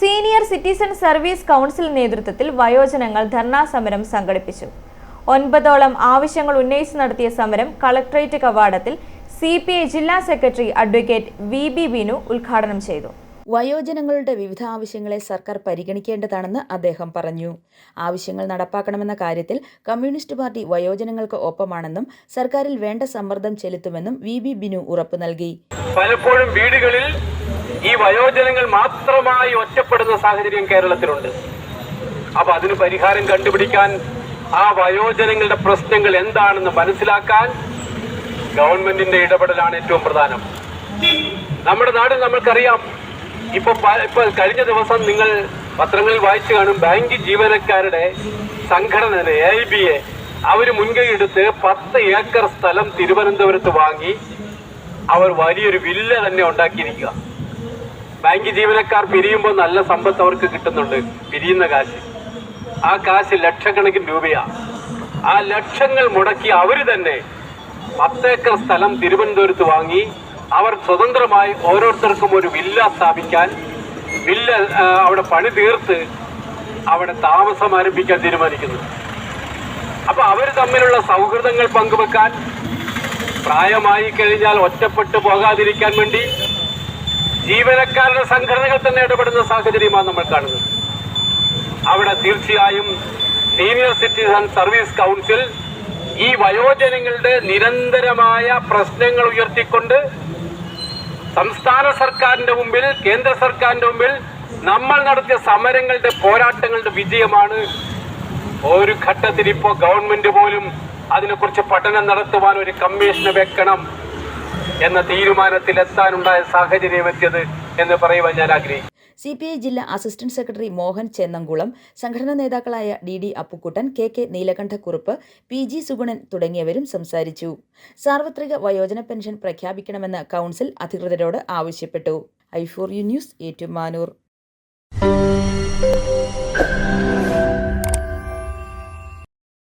Senior citizen service council നേതൃത്വത്തിൽ വയോജനങ്ങൾ ധർണാ സമരം സംഘടിപ്പിച്ചു. ഒൻപതോളം ആവശ്യങ്ങൾ ഉന്നയിച്ച് നടത്തിയ സമരം കളക്ടറേറ്റ് കവാടത്തിൽ സി പി ഐ ജില്ലാ secretary advocate V B Binu ഉദ്ഘാടനം ചെയ്തു. വയോജനങ്ങളുടെ വിവിധ ആവശ്യങ്ങളെ സർക്കാർ പരിഗണിക്കേണ്ടതാണെന്ന് അദ്ദേഹം പറഞ്ഞു. ആവശ്യങ്ങൾ നടപ്പാക്കണമെന്ന കാര്യത്തിൽ കമ്മ്യൂണിസ്റ്റ് പാർട്ടി വയോജനങ്ങൾക്ക് ഒപ്പമാണെന്നും സർക്കാരിൽ വേണ്ട സമ്മർദ്ദം ചെലുത്തുമെന്നും വി ബി ബിനു ഉറപ്പു നൽകി. പലപ്പോഴും വീടുകളിൽ ഈ വയോജനങ്ങൾ മാത്രമായി ഒറ്റപ്പെടുന്ന സാഹചര്യം കേരളത്തിലുണ്ട്. അപ്പൊ അതിന് പരിഹാരം കണ്ടുപിടിക്കാൻ ആ വയോജനങ്ങളുടെ പ്രശ്നങ്ങൾ എന്താണെന്ന് മനസ്സിലാക്കാൻ ഗവൺമെന്റിന്റെ ഇടപെടലാണ് ഏറ്റവും പ്രധാനം. നമ്മുടെ നാട്ടിൽ നമ്മൾക്കറിയാം ഇപ്പൊ ഇപ്പൊ കഴിഞ്ഞ ദിവസം നിങ്ങൾ പത്രങ്ങളിൽ വായിച്ചു കാണും ബാങ്ക് ജീവനക്കാരുടെ സംഘടന എ ബി എ അവർ മുൻകൈ എടുത്ത് പത്ത് ഏക്കർ സ്ഥലം തിരുവനന്തപുരത്ത് വാങ്ങി അവർ വലിയൊരു വില്ല തന്നെ ഉണ്ടാക്കിയിരിക്കുക. ബാങ്ക് ജീവനക്കാർ പിരിയുമ്പോൾ നല്ല സമ്പത്ത് അവർക്ക് കിട്ടുന്നുണ്ട്. പിരിയുന്ന കാശ്. ആ കാശ് ലക്ഷക്കണക്കിന് രൂപയാണ് ആ ലക്ഷങ്ങൾ മുടക്കി അവർ തന്നെ പത്തേക്കർ സ്ഥലം തിരുവനന്തപുരത്ത് വാങ്ങി അവർ സ്വതന്ത്രമായി ഓരോരുത്തർക്കും ഒരു വില്ല സ്ഥാപിക്കാൻ വില്ല അവിടെ പണി തീർത്ത് അവിടെ താമസം ആരംഭിക്കാൻ തീരുമാനിക്കുന്നു. അപ്പൊ അവർ തമ്മിലുള്ള സൗഹൃദങ്ങൾ പങ്കുവെക്കാൻ പ്രായമായി കഴിഞ്ഞാൽ ഒറ്റപ്പെട്ടു പോകാതിരിക്കാൻ വേണ്ടി ജീവനക്കാരുടെ സംഘടനകൾ തന്നെ ഇടപെടുന്ന സാഹചര്യമാണ് നമ്മൾ കാണുന്നത്. അവിടെ തീർച്ചയായും സീനിയർ സിറ്റിസൺ സർവീസ് കൗൺസിൽ ഈ വയോജനങ്ങളുടെ നിരന്തരമായ പ്രശ്നങ്ങൾ ഉയർത്തിക്കൊണ്ട് സംസ്ഥാന സർക്കാരിന്റെ മുമ്പിൽ കേന്ദ്ര സർക്കാരിന്റെ മുമ്പിൽ നമ്മൾ നടത്തിയ സമരങ്ങളുടെ പോരാട്ടങ്ങളുടെ വിജയമാണ് ഒരു ഘട്ടത്തിൽ ഇപ്പോൾ ഗവൺമെന്റ് പോലും അതിനെക്കുറിച്ച് പഠനം നടത്തുവാൻ ഒരു കമ്മീഷന് വെക്കണം. എന്ന തീരുമാനത്തിൽ തീരുമാനത്തിലെത്താനുണ്ടായ സാഹചര്യം എത്തിയത് എന്ന് പറയുവാൻ ഞാൻ ആഗ്രഹിക്കുന്നു. സി പി ഐ ജില്ലാ അസിസ്റ്റന്റ് സെക്രട്ടറി മോഹൻ ചേന്നംകുളം സംഘടനാ നേതാക്കളായ D D Appukuttan K K Neelakantakurup P G Sugunan തുടങ്ങിയവരും സംസാരിച്ചു. സാർവത്രിക വയോജന പെൻഷൻ പ്രഖ്യാപിക്കണമെന്ന് കൗൺസിൽ അധികൃതരോട് ആവശ്യപ്പെട്ടു. I for U News Ettumanoor.